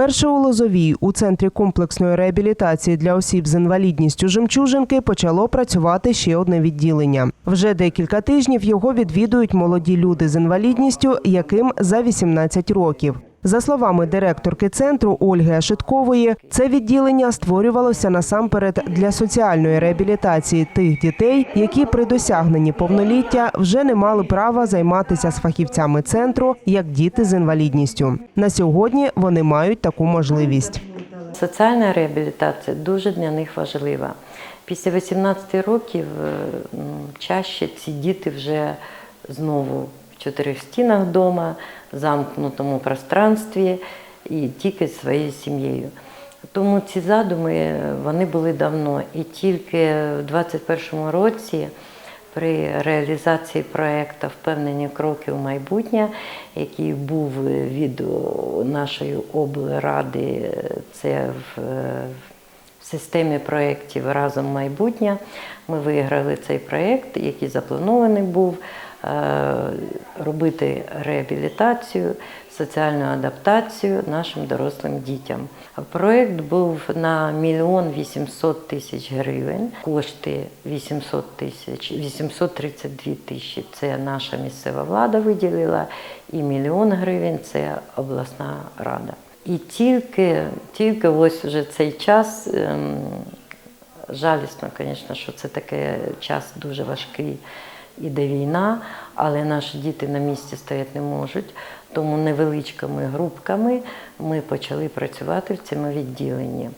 Вперше у Лозовій у центрі комплексної реабілітації для осіб з інвалідністю жемчужинки почало працювати ще одне відділення. Вже декілька тижнів його відвідують молоді люди з інвалідністю, яким за 18 років. За словами директорки центру Ольги Ашиткової, це відділення створювалося насамперед для соціальної реабілітації тих дітей, які при досягненні повноліття вже не мали права займатися з фахівцями центру як діти з інвалідністю. На сьогодні вони мають таку можливість. Соціальна реабілітація дуже для них важлива. Після 18 років е, чаще ці діти вже знову чотирьох стінах вдома, замкнутому пространстві і тільки зі своєю сім'єю. Тому ці задуми вони були давно. І тільки в 2021 році при реалізації проєкту Впевнені кроки у майбутнє, який був від нашої облради, це в, в системі проєктів Разом майбутнє. Ми виграли цей проєкт, який запланований був робити реабілітацію, соціальну адаптацію нашим дорослим дітям. Проєкт був на мільйон 800 тисяч гривень. Кошти 800 тисяч, 832 тисячі це наша місцева влада виділила, і мільйон гривень це обласна рада. І тільки, тільки ось вже цей час, ем, жалісно, звісно, що це такий час дуже важкий, іде війна, але наші діти на місці стояти не можуть. Тому невеличкими групками ми почали працювати в цьому відділенні.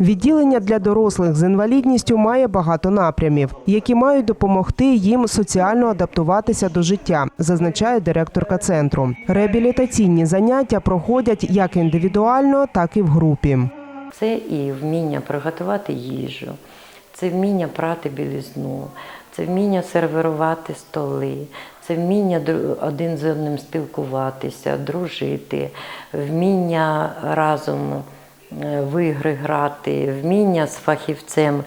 Відділення для дорослих з інвалідністю має багато напрямів, які мають допомогти їм соціально адаптуватися до життя, зазначає директорка центру. Реабілітаційні заняття проходять як індивідуально, так і в групі. Це і вміння приготувати їжу, це вміння прати білизну, це вміння сервірувати столи, це вміння один з одним спілкуватися, дружити, вміння разом е, в ігри грати, вміння з фахівцем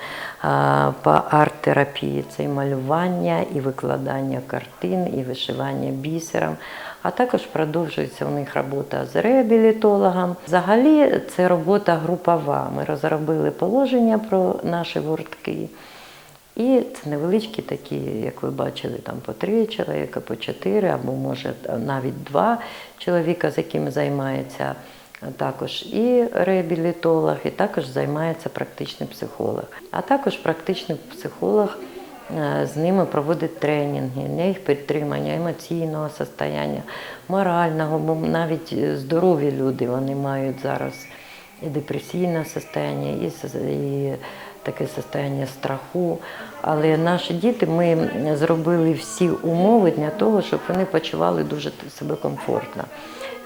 по арт-терапії, це і малювання, і викладання картин, і вишивання бісером. А також продовжується у них робота з реабілітологом. Взагалі це робота групова. Ми розробили положення про наші гуртки. І це невеличкі такі, як ви бачили, там по три чоловіка, по чотири, або може навіть два чоловіка, з якими займається також і реабілітолог, і також займається практичний психолог. А також практичний психолог е, з ними проводить тренінги, для їх підтримання емоційного состояння, морального, бо навіть е, здорові люди вони мають зараз і депресійне состояння, і, і таке состояння страху. Але наші діти ми зробили всі умови для того, щоб вони почували дуже себе комфортно.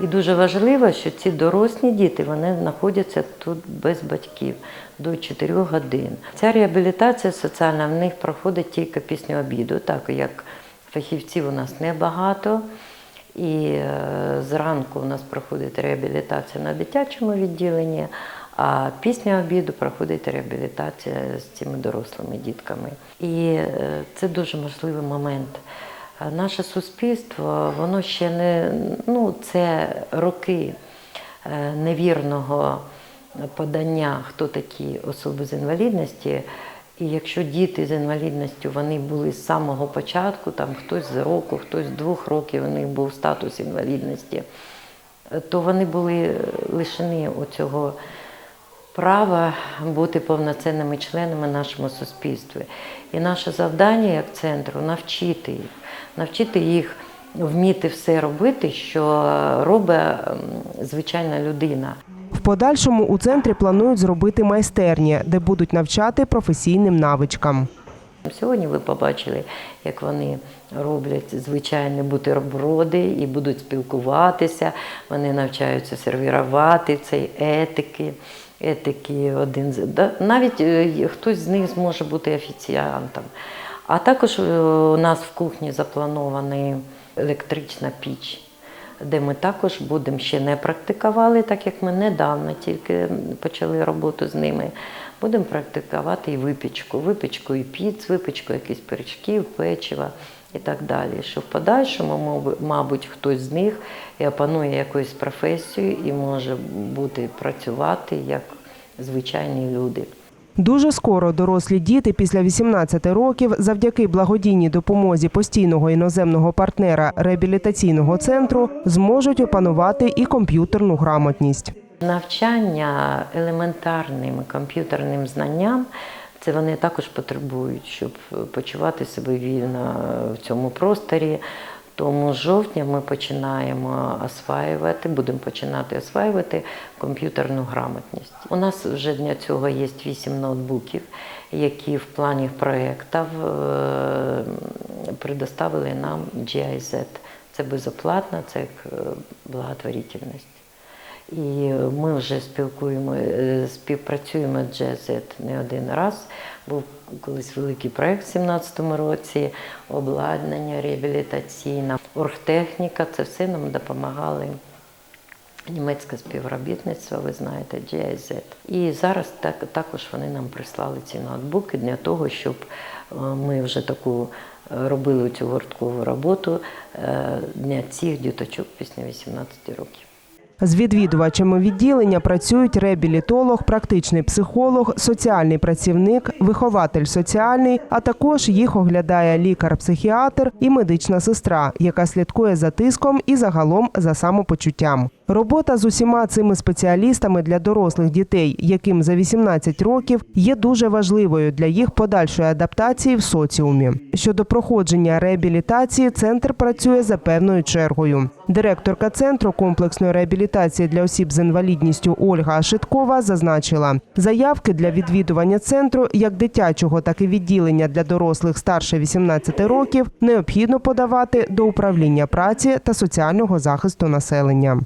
І дуже важливо, що ці дорослі діти вони знаходяться тут без батьків до 4 годин. Ця реабілітація соціальна в них проходить тільки після обіду, так як фахівців у нас небагато. І е, зранку у нас проходить реабілітація на дитячому відділенні, а після обіду проходить реабілітація з цими дорослими дітками. І е, це дуже важливий момент. Наше суспільство, воно ще не ну, це роки е, невірного подання, хто такі особи з інвалідності. І якщо діти з інвалідністю вони були з самого початку, там хтось з року, хтось з двох років у них був статус інвалідності, то вони були лишені оцього права бути повноцінними членами нашому суспільстві. І наше завдання як центру навчити їх, навчити їх вміти все робити, що робить звичайна людина. В подальшому у центрі планують зробити майстерні, де будуть навчати професійним навичкам. Сьогодні ви побачили, як вони роблять звичайні бутерброди і будуть спілкуватися. Вони навчаються сервірувати цей етики. Етики один навіть е, хтось з них зможе бути офіціантом. А також е, у нас в кухні запланована електрична піч, де ми також будемо ще не практикували, так як ми недавно тільки почали роботу з ними. Будемо практикувати і випічку, випічку і піц, випічку якихось пиріжків, печива, і так далі. Що в подальшому, мабуть, хтось з них і опанує якусь професію і може бути працювати як звичайні люди. Дуже скоро дорослі діти після 18 років завдяки благодійній допомозі постійного іноземного партнера реабілітаційного центру зможуть опанувати і комп'ютерну грамотність. Навчання елементарним комп'ютерним знанням це вони також потребують, щоб почувати себе вільно в цьому просторі. Тому з жовтня ми починаємо осваювати, будемо починати осваювати комп'ютерну грамотність. У нас вже для цього є вісім ноутбуків, які в плані проєктів е, предоставили нам GIZ. Це безоплатно, це як е, благотворительність. І ми вже спілкуємо, е, співпрацюємо GZ не один раз. Був колись великий проєкт в 2017 році, обладнання реабілітаційне, оргтехніка, це все нам допомагали. Німецьке співробітництво, ви знаєте, GIZ. І зараз так, також вони нам прислали ці ноутбуки для того, щоб е, ми вже таку е, робили цю гурткову роботу для цих діточок після 18 років. З відвідувачами відділення працюють реабілітолог, практичний психолог, соціальний працівник, вихователь соціальний, а також їх оглядає лікар-психіатр і медична сестра, яка слідкує за тиском і загалом за самопочуттям. Робота з усіма цими спеціалістами для дорослих дітей, яким за 18 років, є дуже важливою для їх подальшої адаптації в соціумі. Щодо проходження реабілітації, центр працює за певною чергою. Директорка центру комплексної реабілітації для осіб з інвалідністю Ольга Ашиткова зазначила, заявки для відвідування центру як дитячого, так і відділення для дорослих старше 18 років необхідно подавати до управління праці та соціального захисту населення.